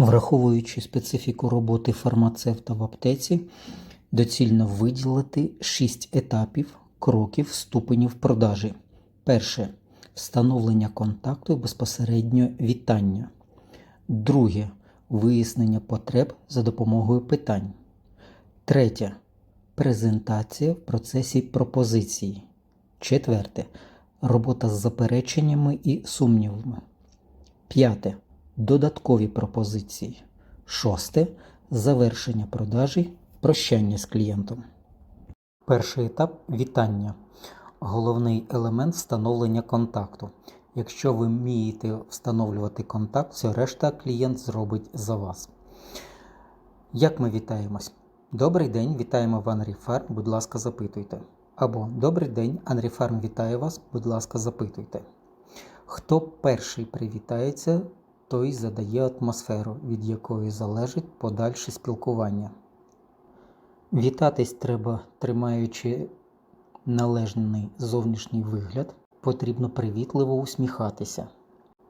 Враховуючи специфіку роботи фармацевта в аптеці, доцільно виділити 6 етапів кроків ступенів продажі. Перше встановлення контакту і безпосередньо вітання. Друге вияснення потреб за допомогою питань. Третє презентація в процесі пропозиції. Четверте робота з запереченнями і сумнівами. П'яте. Додаткові пропозиції. Шосте. Завершення продажі. Прощання з клієнтом. Перший етап вітання. Головний елемент встановлення контакту. Якщо ви вмієте встановлювати контакт, все решта клієнт зробить за вас. Як ми вітаємось? Добрий день, вітаємо в Анріфарм, будь ласка, запитуйте. Або Добрий день, Анріфарм вітає вас, будь ласка, запитуйте. Хто перший привітається, той задає атмосферу, від якої залежить подальше спілкування. Вітатись треба, тримаючи належний зовнішній вигляд, потрібно привітливо усміхатися.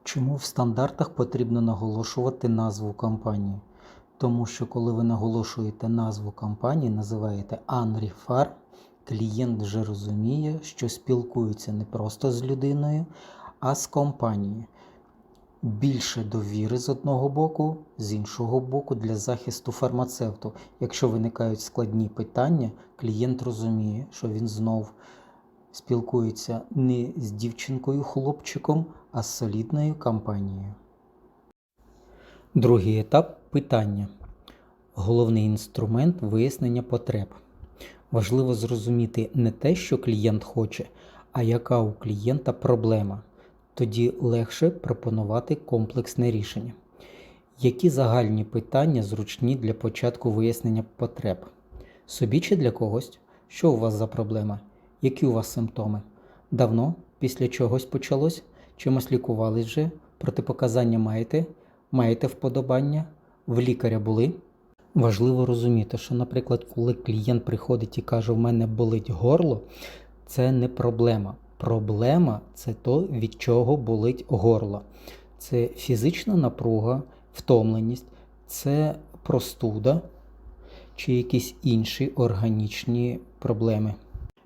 Чому в стандартах потрібно наголошувати назву компанії? Тому що коли ви наголошуєте назву компанії, називаєте Анріфар, клієнт вже розуміє, що спілкується не просто з людиною, а з компанією. Більше довіри з одного боку, з іншого боку, для захисту фармацевту. Якщо виникають складні питання, клієнт розуміє, що він знов спілкується не з дівчинкою-хлопчиком, а з солідною компанією. Другий етап питання. Головний інструмент вияснення потреб. Важливо зрозуміти не те, що клієнт хоче, а яка у клієнта проблема. Тоді легше пропонувати комплексне рішення. Які загальні питання зручні для початку вияснення потреб? Собі чи для когось? Що у вас за проблема? Які у вас симптоми? Давно після чогось почалось? Чимось лікувались вже? Протипоказання маєте? Маєте вподобання? В лікаря були? Важливо розуміти, що, наприклад, коли клієнт приходить і каже, в мене болить горло, це не проблема. Проблема це то, від чого болить горло. Це фізична напруга, втомленість, це простуда чи якісь інші органічні проблеми.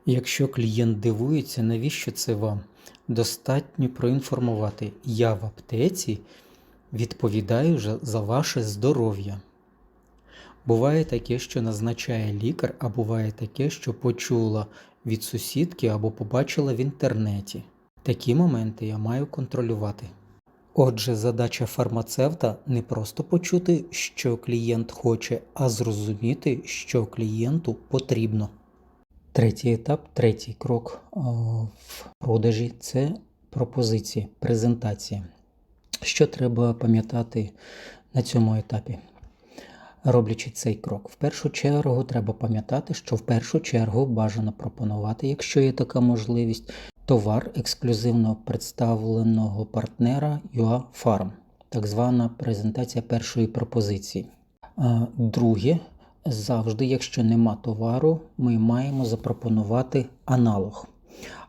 Якщо клієнт дивується, навіщо це вам? Достатньо проінформувати. Я в аптеці відповідаю за ваше здоров'я. Буває таке, що назначає лікар, а буває таке, що почула від сусідки або побачила в інтернеті. Такі моменти я маю контролювати. Отже, задача фармацевта не просто почути, що клієнт хоче, а зрозуміти, що клієнту потрібно. Третій етап, третій крок в продажі це пропозиції, презентація. Що треба пам'ятати на цьому етапі? Роблячи цей крок, в першу чергу треба пам'ятати, що в першу чергу бажано пропонувати, якщо є така можливість, товар ексклюзивно представленого партнера UA так звана презентація першої пропозиції. Друге, завжди, якщо нема товару, ми маємо запропонувати аналог.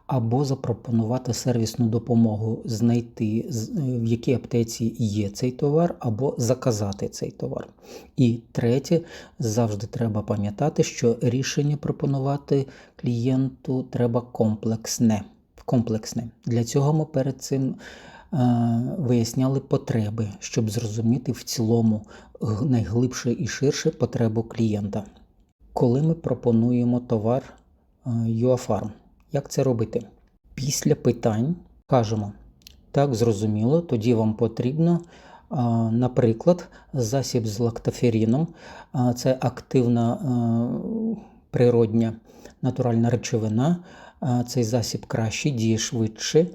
Або запропонувати сервісну допомогу, знайти, в якій аптеці є цей товар, або заказати цей товар. І третє, завжди треба пам'ятати, що рішення пропонувати клієнту треба комплексне. комплексне. Для цього ми перед цим е, виясняли потреби, щоб зрозуміти в цілому найглибше і ширше потребу клієнта. Коли ми пропонуємо товар UAFARM, як це робити? Після питань кажемо, так, зрозуміло, тоді вам потрібно, наприклад, засіб з лактоферіном, це активна природня натуральна речовина. Цей засіб кращий, діє швидше,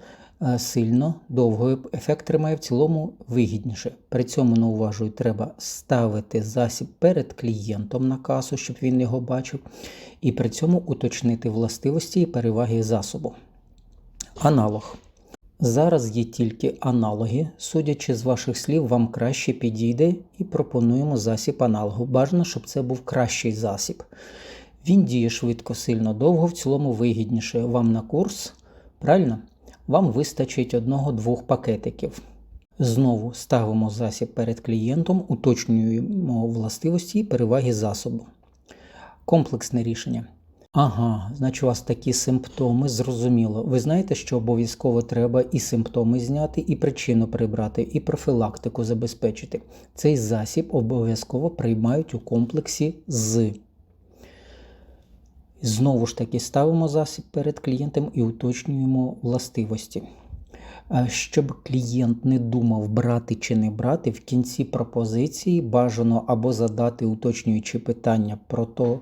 сильно, довго. Ефект тримає в цілому вигідніше. При цьому науважую, треба ставити засіб перед клієнтом на касу, щоб він його бачив, і при цьому уточнити властивості і переваги засобу. Аналог. Зараз є тільки аналоги. Судячи з ваших слів, вам краще підійде і пропонуємо засіб аналогу. Бажано, щоб це був кращий засіб. Він діє швидко, сильно довго, в цілому вигідніше. Вам на курс, правильно? Вам вистачить одного-двох пакетиків. Знову ставимо засіб перед клієнтом, уточнюємо властивості і переваги засобу. Комплексне рішення. Ага, значить, у вас такі симптоми, зрозуміло. Ви знаєте, що обов'язково треба і симптоми зняти, і причину прибрати, і профілактику забезпечити. Цей засіб обов'язково приймають у комплексі з. Знову ж таки, ставимо засіб перед клієнтом і уточнюємо властивості. Щоб клієнт не думав, брати чи не брати, в кінці пропозиції бажано або задати уточнюючі питання про те,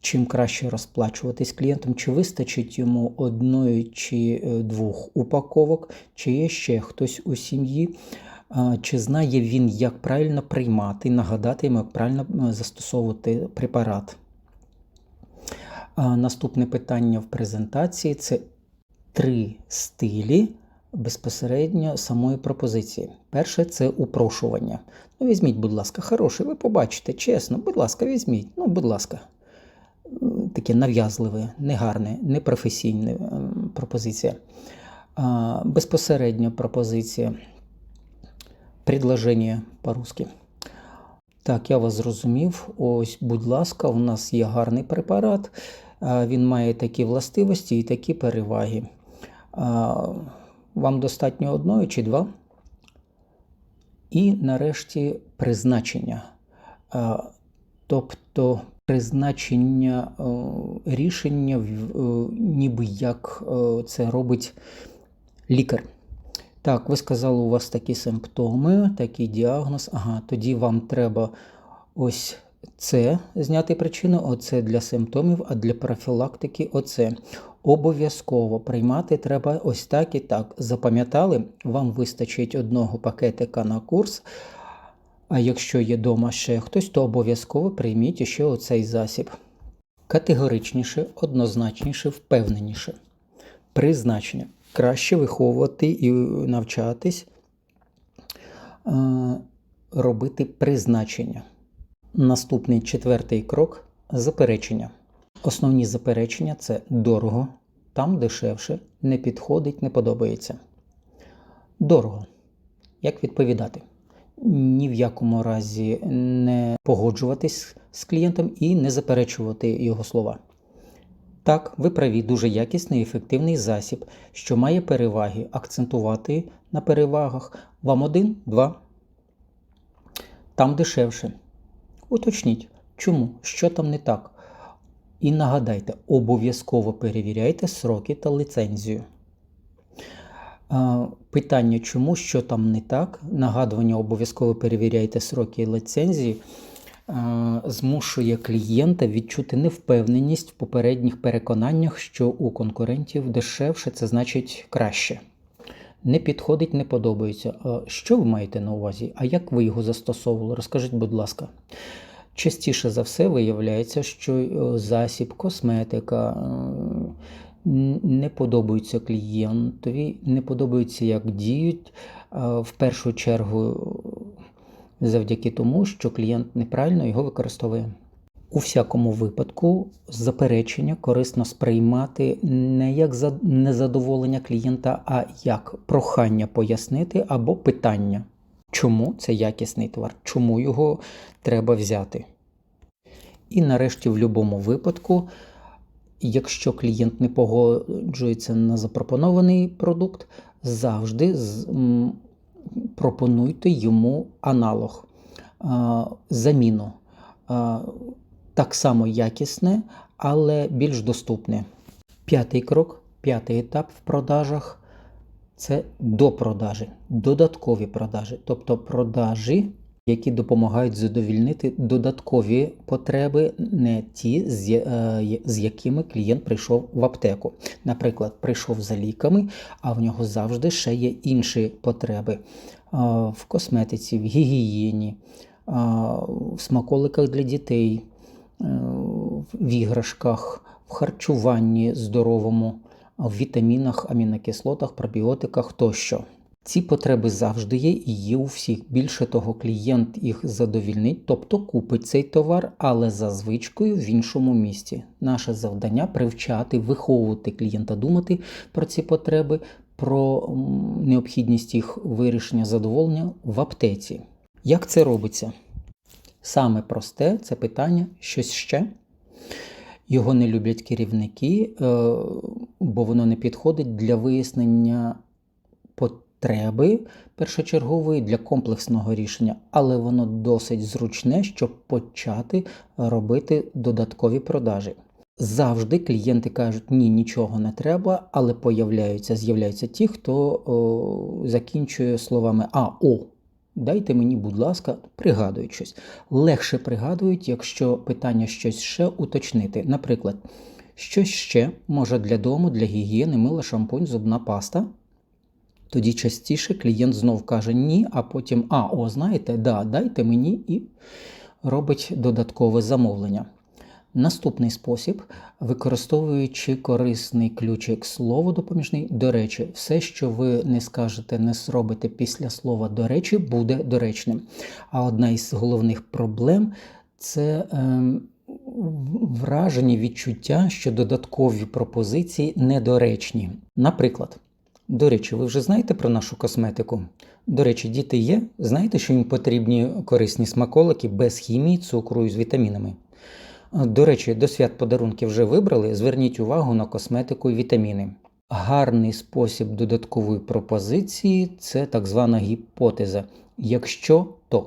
чим краще розплачуватись клієнтом, чи вистачить йому одної чи е, двох упаковок, чи є ще хтось у сім'ї, чи знає він, як правильно приймати, нагадати йому, як правильно е, застосовувати препарат. Наступне питання в презентації це три стилі безпосередньо самої пропозиції. Перше це упрошування. Ну, візьміть, будь ласка, хороший, ви побачите, чесно, будь ласка, візьміть. Ну, будь ласка, таке нав'язливе, негарне, непрофесійне е, пропозиція. Безпосередньо пропозиція. Предложення по-русски. Так, я вас зрозумів. Ось, будь ласка, у нас є гарний препарат. А, Він має такі властивості і такі переваги. Вам достатньо одної чи два. І нарешті призначення. Тобто призначення е, рішення, е, ніби як е, це робить лікар. Так, ви сказали, у вас такі симптоми, такий діагноз. Ага, тоді вам треба ось це зняти причину, оце для симптомів, а для профілактики оце. Обов'язково приймати треба ось так і так. Запам'ятали, вам вистачить одного пакетика на курс. А якщо є дома ще хтось, то обов'язково прийміть ще оцей засіб. Категоричніше, однозначніше, впевненіше. Призначення. Краще виховувати і навчатись е, робити призначення. Наступний четвертий крок заперечення. Основні заперечення це дорого, там дешевше, не підходить, не подобається. Дорого. Як відповідати? Ні в якому разі не погоджуватись з клієнтом і не заперечувати його слова. Так, ви праві, дуже якісний і ефективний засіб, що має переваги, акцентувати на перевагах. Вам один, два. Там дешевше. Уточніть, чому, що там не так. І нагадайте, обов'язково перевіряйте сроки та лицензію. А, Питання, чому, що там не так, нагадування обов'язково перевіряйте сроки і лицензії, змушує клієнта відчути невпевненість в попередніх переконаннях, що у конкурентів дешевше, це значить краще. Не підходить, не подобається. Що ви маєте на увазі? А як ви його застосовували? Розкажіть, будь ласка. Частіше за все виявляється, що е, засіб, косметика е, не подобаються клієнтові, не подобаються, як діють. В першу чергу завдяки тому, що клієнт неправильно його використовує. У всякому випадку заперечення корисно сприймати не як незадоволення клієнта, а як прохання пояснити або питання, чому це якісний товар, чому його треба взяти. І нарешті, в будь-якому випадку, якщо клієнт не погоджується на запропонований продукт, завжди пропонуйте йому аналог, заміну. Так само якісне, але більш доступне. П'ятий крок, п'ятий етап в продажах це допродажі, додаткові продажі, тобто продажі, які допомагають задовільнити додаткові потреби, не ті, з, е, з якими клієнт прийшов в аптеку. Наприклад, прийшов за ліками, а в нього завжди ще є інші потреби е, в косметиці, в гігієні, е, в смаколиках для дітей, в іграшках, в харчуванні здоровому, в вітамінах, амінокислотах, пробіотиках тощо. Ці потреби завжди є і є у всіх. Більше того, клієнт їх задовільнить, тобто купить цей товар, але за звичкою в іншому місці. Наше завдання привчати, виховувати клієнта думати про ці потреби, про необхідність їх вирішення задоволення в аптеці. Як це робиться? Саме просте це питання щось ще. Його не люблять керівники, е, бо воно не підходить для вияснення потреби першочергової для комплексного рішення, але воно досить зручне, щоб почати робити додаткові продажі. Завжди клієнти кажуть, ні, нічого не треба, але появляються, з'являються ті, хто о, закінчує словами А, О. Дайте мені, будь ласка, пригадують щось. Легше пригадують, якщо питання щось ще уточнити. Наприклад, щось ще може для дому, для гігієни, мила, шампунь, зубна паста. Тоді частіше клієнт знов каже ні, а потім А, о, знаєте, да, дайте мені і робить додаткове замовлення. Наступний спосіб, використовуючи корисний ключик слово допоміжний, до речі, все, що ви не скажете, не зробите після слова до речі, буде доречним. А одна із головних проблем це ем, враження, відчуття, що додаткові пропозиції недоречні. Наприклад, до речі, ви вже знаєте про нашу косметику? До речі, діти є. Знаєте, що їм потрібні корисні смаколики без хімії, цукру і з вітамінами? До речі, до свят подарунки вже вибрали. Зверніть увагу на косметику і вітаміни. Гарний спосіб додаткової пропозиції це так звана гіпотеза. Якщо то.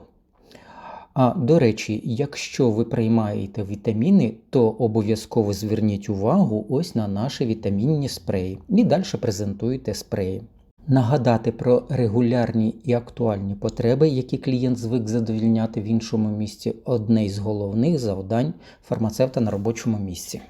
А до речі, якщо ви приймаєте вітаміни, то обов'язково зверніть увагу ось на наші вітамінні спреї і далі презентуйте спреї. Нагадати про регулярні і актуальні потреби, які клієнт звик задовільняти в іншому місці, одне із головних завдань фармацевта на робочому місці.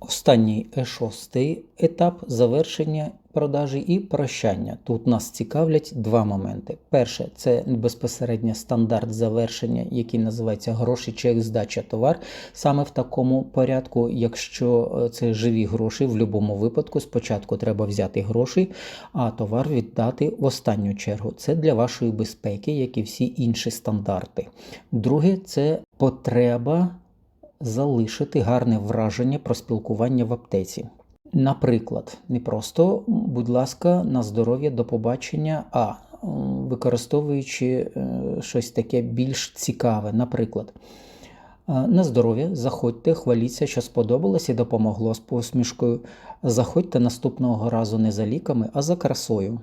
Останній шостий етап завершення продажі і прощання. Тут нас цікавлять два моменти. Перше, це безпосередньо стандарт завершення, який називається гроші, чек, здача товар. Саме в такому порядку, якщо е, це живі гроші, в будь-якому випадку спочатку треба взяти гроші, а товар віддати в останню чергу. Це для вашої безпеки, як і всі інші стандарти. Друге, це потреба залишити гарне враження про спілкування в аптеці. Наприклад, не просто, будь ласка, на здоров'я до побачення, а використовуючи е, щось таке більш цікаве. Наприклад, е, на здоров'я, заходьте, хваліться, що сподобалось і допомогло з посмішкою. Заходьте наступного разу не за ліками, а за красою.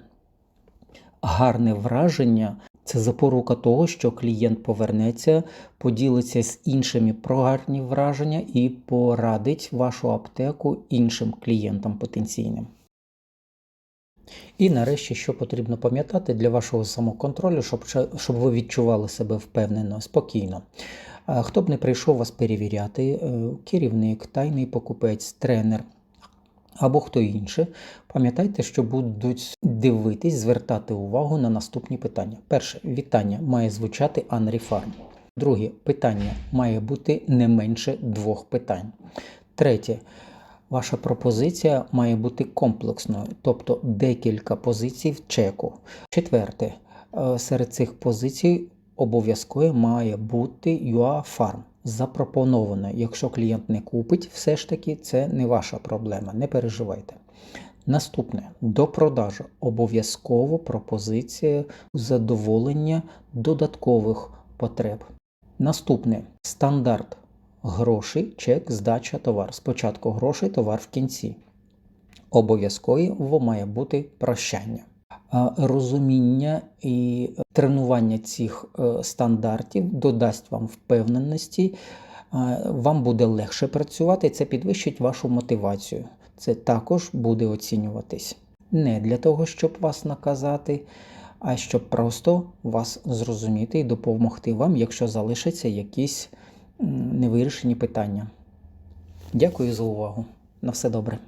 Гарне враження це запорука того, що клієнт повернеться, поділиться з іншими про гарні враження і порадить вашу аптеку іншим клієнтам потенційним. І нарешті, що потрібно пам'ятати для вашого самоконтролю, щоб щоб ви відчували себе впевнено, спокійно. Хто б не прийшов вас перевіряти, е, керівник, тайний покупець, тренер або хто інше, пам'ятайте, що будуть дивитись, звертати увагу на наступні питання. Перше, вітання має звучати Unrefarm. Друге питання має бути не менше двох питань. Третє. Ваша пропозиція має бути комплексною, тобто декілька позицій в чеку. Четверте, е, серед цих позицій обов'язково має бути UA-Farm запропоновано. Якщо клієнт не купить, все ж таки це не ваша проблема, не переживайте. Наступне до продажу обов'язково пропозиція задоволення додаткових потреб. Наступне стандарт грошей, чек, здача, товар. Спочатку грошей, товар в кінці. Обов'язково має бути прощання розуміння і тренування цих е, стандартів додасть вам впевненості, вам буде легше працювати, це підвищить вашу мотивацію. Це також буде оцінюватись. Не для того, щоб вас наказати, а щоб просто вас зрозуміти і допомогти вам, якщо залишаться якісь невирішені питання. Дякую за увагу. На все добре.